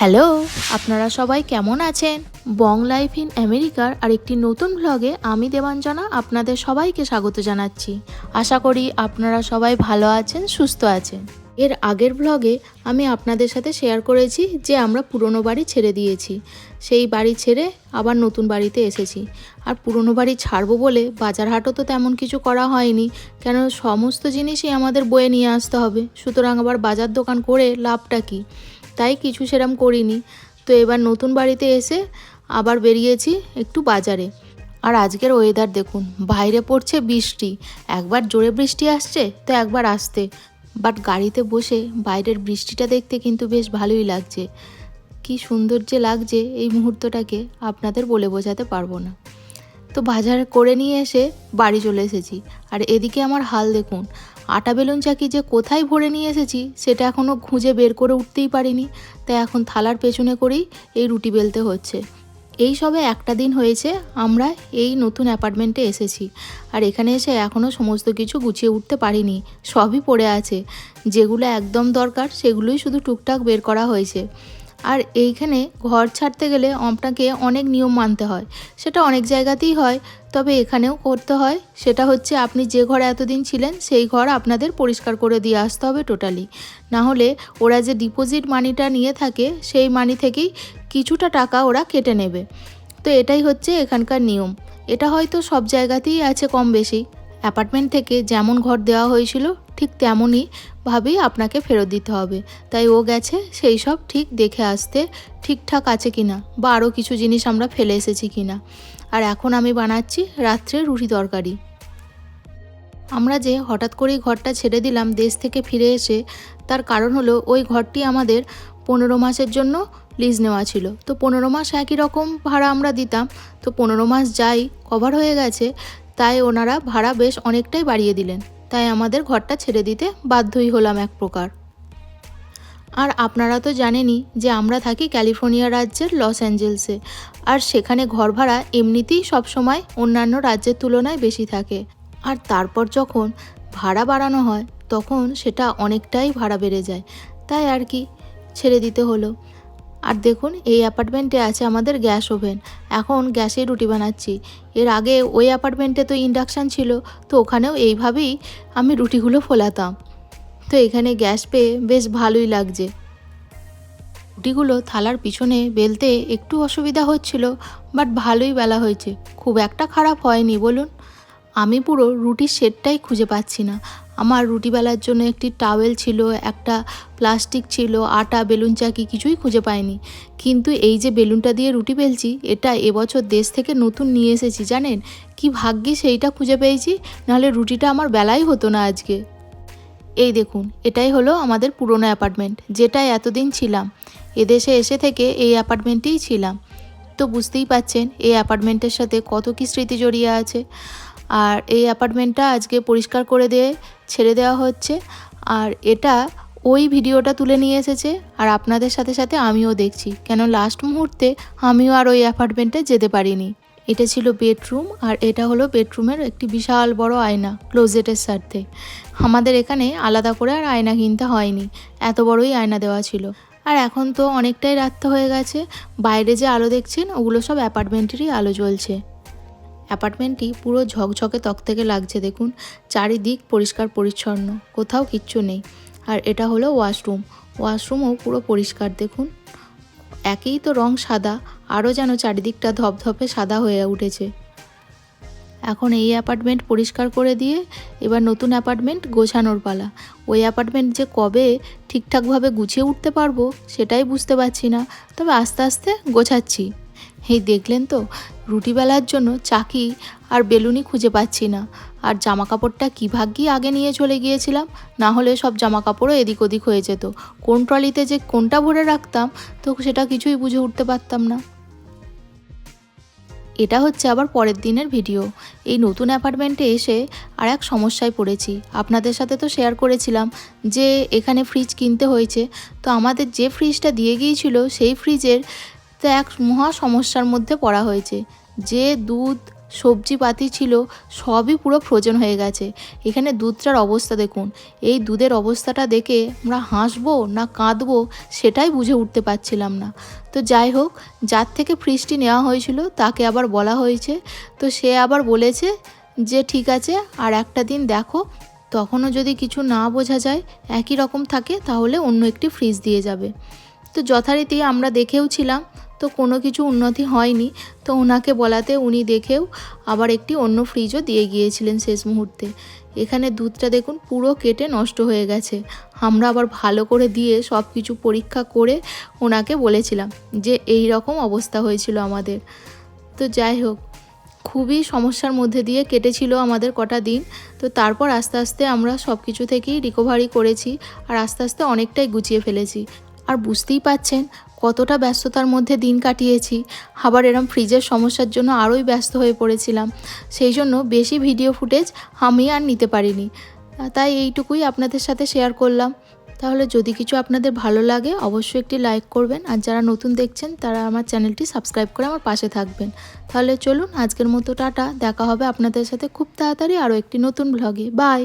Hello, আপনারা সবাই কেমন আছেন? বং লাইফ ইন আমেরিকার আর একটি নতুন ব্লগে আমি দেবাঞ্জনা আপনাদের সবাইকে স্বাগত জানাচ্ছি। আশা করি আপনারা সবাই ভালো আছেন, সুস্থ আছেন। এর আগের ব্লগে আমি আপনাদের সাথে শেয়ার করেছি যে আমরা পুরনো বাড়ি ছেড়ে দিয়েছি। সেই বাড়ি ছেড়ে আবার নতুন বাড়িতে এসেছি। আর পুরনো বাড়ি ছাড়বো বলে বাজার হাটও তো তেমন কিছু করা হয়নি। কেন সমস্ত জিনিসই আমাদের বয়ে নিয়ে আসতে হবে। সুতরাং আবার বাজার দোকান করে লাভটা কী? তাই কিছু সেরম করিনি। তো এবার নতুন বাড়িতে এসে আবার বেরিয়েছি একটু বাজারে। আর আজকের ওয়েদার দেখুন, বাইরে পড়ছে বৃষ্টি। একবার জোরে বৃষ্টি আসছে তো একবার আসতে। বাট গাড়িতে বসে বাইরের বৃষ্টিটা দেখতে কিন্তু বেশ ভালোই লাগছে। কি সুন্দর যে লাগছে এই মুহূর্তটাকে আপনাদের বলে বোঝাতে পারব না। তো বাজার করে নিয়ে এসে বাড়ি চলে এসেছি। আর এদিকে আমার হাল দেখুন আটা বেলুন চাকি যে কোথায় ভরে নিয়ে এসেছি, সেটা এখনও খুঁজে বের করে উঠতেই পারিনি। তাই এখন থালার পেছনে করেই এই রুটি বেলতে হচ্ছে। এই সবে একটা দিন হয়েছে, আমরা এই নতুন অ্যাপার্টমেন্টে এসেছি। আর এখানে এসে এখনও সমস্ত কিছু গুছিয়ে উঠতে পারিনি, সবই পড়ে আছে। যেগুলো একদম দরকার, সেগুলোই শুধু টুকটাক বের করা হয়েছে। আর এইখানে ঘর ছাড়তে গেলে আপনাকে অনেক নিয়ম মানতে হয়। সেটা অনেক জায়গাতেই হয়, তবে এখানেও করতে হয়। সেটা হচ্ছে আপনি যে ঘরে এতদিন ছিলেন, সেই ঘর আপনাদের পরিষ্কার করে দিয়ে আসতে হবে টোটালি না হলে ওরা যে ডিপোজিট মানিটা নিয়ে থাকে, সেই মানি থেকেই কিছুটা টাকা ওরা কেটে নেবে। তো এটাই হচ্ছে এখানকার নিয়ম। এটা হয়তো সব জায়গাতেই আছে কম বেশি অ্যাপার্টমেন্ট থেকে যেমন ঘর দেওয়া হয়েছিল ঠিক তেমনই ভাবেই আপনাকে ফেরত দিতে হবে। তাই ও গেছে, সেই সব ঠিক দেখে আসতে ঠিকঠাক আছে কি না বা আরও কিছু জিনিস আমরা ফেলে এসেছি কি না আর এখন আমি বানাচ্ছি রাত্রে রুটি তরকারি। আমরা যে হঠাৎ করেই ঘরটা ছেড়ে দিলাম দেশ থেকে ফিরে এসে, তার কারণ হলো ওই ঘরটি আমাদের পনেরো মাসের জন্য লিজ নেওয়া ছিল। তো পনেরো মাস একই রকম ভাড়া আমরা দিতাম। তো পনেরো মাস যাই কভার হয়ে গেছে, তাই ওনারা ভাড়া বেশ অনেকটাই বাড়িয়ে দিলেন। তাই আমাদের ঘরটা ছেড়ে দিতে বাধ্যই হলাম এক প্রকার। আর আপনারা তো জানেনই যে আমরা থাকি ক্যালিফোর্নিয়া রাজ্যের লস অ্যাঞ্জেলসে, আর সেখানে ঘর ভাড়া এমনিতেই সবসময় অন্যান্য রাজ্যের তুলনায় বেশি থাকে। আর তারপর যখন ভাড়া বাড়ানো হয়, তখন সেটা অনেকটাই ভাড়া বেড়ে যায়। তাই আর কি, ছেড়ে দিতে হলো। আর দেখুন, এই অ্যাপার্টমেন্টে আছে আমাদের গ্যাস ওভেন। এখন গ্যাসে রুটি বানাচ্ছি। এর আগে ওই অ্যাপার্টমেন্টে তো ইন্ডাকশান ছিল, তো ওখানেও এইভাবেই আমি রুটিগুলো ফোলাতাম। তো এখানে গ্যাস পেয়ে বেশ ভালোই লাগছে। রুটিগুলো থালার পিছনে বেলতে একটু অসুবিধা হচ্ছিল বাট ভালোই বেলা হয়েছে। খুব একটা খারাপ হয়নি, বলুন। আমি পুরো রুটির সেটটাই খুঁজে পাচ্ছি না। আমার রুটি বেলার জন্য একটি টাওয়েল ছিল, একটা প্লাস্টিক ছিল, আটা, বেলুন চাকি কিছুই খুঁজে পাইনি। কিন্তু এই যে বেলুনটা দিয়ে রুটি বেলছি, এটা এবছর দেশ থেকে নতুন নিয়ে এসেছি, জানেন? কি ভাগ্যে সেইটা খুঁজে পেয়েছি, নাহলে রুটিটা আমার বেলাই হতো না আজকে। এই দেখুন, এটাই হলো আমাদের পুরনো অ্যাপার্টমেন্ট যেটায় এতদিন ছিলাম। এদেশে এসে থেকে এই অ্যাপার্টমেন্টেই ছিলাম। তো বুঝতেই পাচ্ছেন, এই অ্যাপার্টমেন্টের সাথে কত কী স্মৃতি জড়িয়ে আছে। আর এই অ্যাপার্টমেন্টটা আজকে পরিষ্কার করে দিয়ে ছেড়ে দেওয়া হচ্ছে। আর এটা ওই ভিডিওটা তুলে নিয়ে এসেছে আর আপনাদের সাথে সাথে আমিও দেখছি। কেন লাস্ট মুহূর্তে আমিও আর ওই অ্যাপার্টমেন্টে যেতে পারিনি। এটা ছিল বেডরুম আর এটা হলো বেডরুমের একটি বিশাল বড় আয়না ক্লোজেটের সাথে। আমাদের এখানে আলাদা করে আর আয়না কিনতে হয়নি। এত বড়ই আয়না দেওয়া ছিল। আর এখন তো অনেকটাই রাত্র হয়ে গেছে। বাইরে যে আলো দেখছেন, ওগুলো সব অ্যাপার্টমেন্টেরই আলো জ্বলছে। অ্যাপার্টমেন্টটি পুরো ঝকঝকে তকতকে লাগছে, দেখুন। চারিদিক পরিষ্কার পরিচ্ছন্ন, কোথাও কিচ্ছু নেই। আর এটা হলো ওয়াশরুম। ওয়াশরুমও পুরো পরিষ্কার, দেখুন। একই তো রং সাদা, আরও যেন চারিদিকটা ধপধপে সাদা হয়ে উঠেছে। এখন এই অ্যাপার্টমেন্ট পরিষ্কার করে দিয়ে এবার নতুন অ্যাপার্টমেন্ট গোছানোর পালা। ওই অ্যাপার্টমেন্ট যে কবে ঠিকঠাকভাবে গুছিয়ে উঠতে পারব, সেটাই বুঝতে পারছি না। তবে আস্তে আস্তে গোছাচ্ছি। এই দেখলেন তো? রুটি বেলার জন্য চাকি আর বেলুনি খুঁজে পাচ্ছি না। আর জামা কাপড়টা কী ভাগ্যি আগে নিয়ে চলে গিয়েছিলাম? না হলে সব জামা কাপড়ও এদিক ওদিক হয়ে যেত। কোন ট্রলিতে যে কোনটা ভরে রাখতাম, তো সেটা কিছুই বুঝে উঠতে পারতাম না। এটা হচ্ছে আবার পরের দিনের ভিডিও। এই নতুন অ্যাপার্টমেন্টে এসে আর এক সমস্যায় পড়েছি। আপনাদের সাথে তো শেয়ার করেছিলাম যে এখানে ফ্রিজ কিনতে হয়েছে। তো আমাদের যে ফ্রিজটা দিয়ে গিয়েছিল, সেই ফ্রিজের তো এক মহা সমস্যার মধ্যে পড়া হয়েছে। যে দুধ সবজি পাতি ছিল, সবই পুরো ফ্রোজেন হয়ে গেছে। এখানে দুধটার অবস্থা দেখুন। এই দুধের অবস্থাটা দেখে আমরা হাসবো না কাঁদবো সেটাই বুঝে উঠতে পারছিলাম না। তো যাই হোক, যার থেকে ফ্রিজটি নেওয়া হয়েছিল তাকে আবার বলা হয়েছে। তো সে আবার বলেছে যে, ঠিক আছে, আর একটা দিন দেখো। তখনও যদি কিছু না বোঝা যায়, একই রকম থাকে, তাহলে অন্য একটি ফ্রিজ দিয়ে যাবে। তো যথারীতি আমরা দেখেও ছিলাম তো কোনো কিছু উন্নতি হয়নি। তো ওনাকে বলাতে উনি দেখেও আবার একটি অন্য ফ্রিজও দিয়ে গিয়েছিলেন শেষ মুহূর্তে। এখানে দুধটা দেখুন পুরো কেটে নষ্ট হয়ে গেছে। আমরা আবার ভালো করে দিয়ে সব কিছু পরীক্ষা করে ওনাকে বলেছিলাম যে এই রকম অবস্থা হয়েছিল আমাদের। তো যাই হোক, খুবই সমস্যার মধ্যে দিয়ে কেটেছিল আমাদের কটা দিন। তো তারপর আস্তে আস্তে আমরা সব কিছু থেকেই রিকভারি করেছি আর আস্তে আস্তে অনেকটাই গুছিয়ে ফেলেছি। আর বুঝতেই পাচ্ছেন কতটা ব্যস্ততার মধ্যে দিন কাটিয়েছি। আবার এরম ফ্রিজের সমস্যার জন্য আরোই ব্যস্ত হয়ে পড়েছিলাম। সেই জন্য বেশি ভিডিও ফুটেজ আমি আর নিতে পারিনি। তাই এইটুকুই আপনাদের সাথে শেয়ার করলাম। তাহলে যদি কিছু আপনাদের ভালো লাগে, অবশ্যই একটি লাইক করবেন। আর যারা নতুন দেখছেন, তারা আমার চ্যানেলটি সাবস্ক্রাইব করে আমার পাশে থাকবেন। তাহলে চলুন, আজকের মতো টাটা। দেখা হবে আপনাদের সাথে খুব তাড়াতাড়ি আরও একটি নতুন ব্লগে বাই!